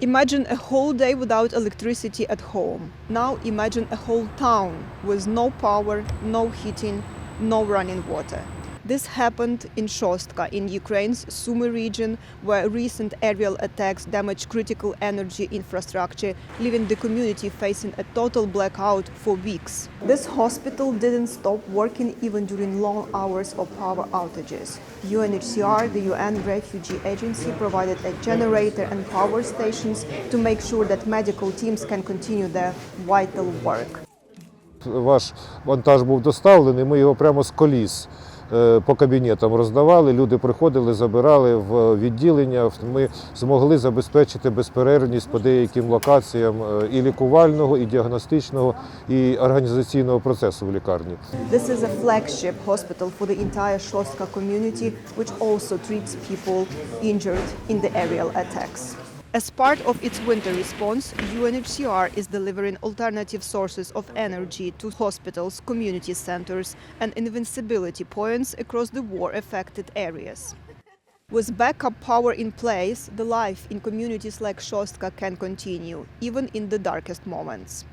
Imagine a whole day without electricity at home. Now imagine a whole town with no power, no heating, no running water. This happened in Shostka in Ukraine's Sumy region, where recent aerial attacks damaged critical energy infrastructure, leaving the community facing a total blackout for weeks. This hospital didn't stop working even during long hours of power outages. UNHCR, the UN Refugee Agency, provided a generator and power stations to make sure that medical teams can continue their vital work. Ваш вантаж був доставлений, ми його прямо з коліс е, по кабінетам роздавали. Люди приходили, забирали в відділення. Ми змогли забезпечити безперервність по деяким локаціям е, і лікувального, і діагностичного, і організаційного процесу в лікарні. This is a flagship hospital for the entire Shostka community, which also treats people injured in the aerial attacks. As part of its winter response, UNHCR is delivering alternative sources of energy to hospitals, community centers, and invincibility points across the war affected areas. With backup power in place, the life in communities like Shostka can continue, even in the darkest moments.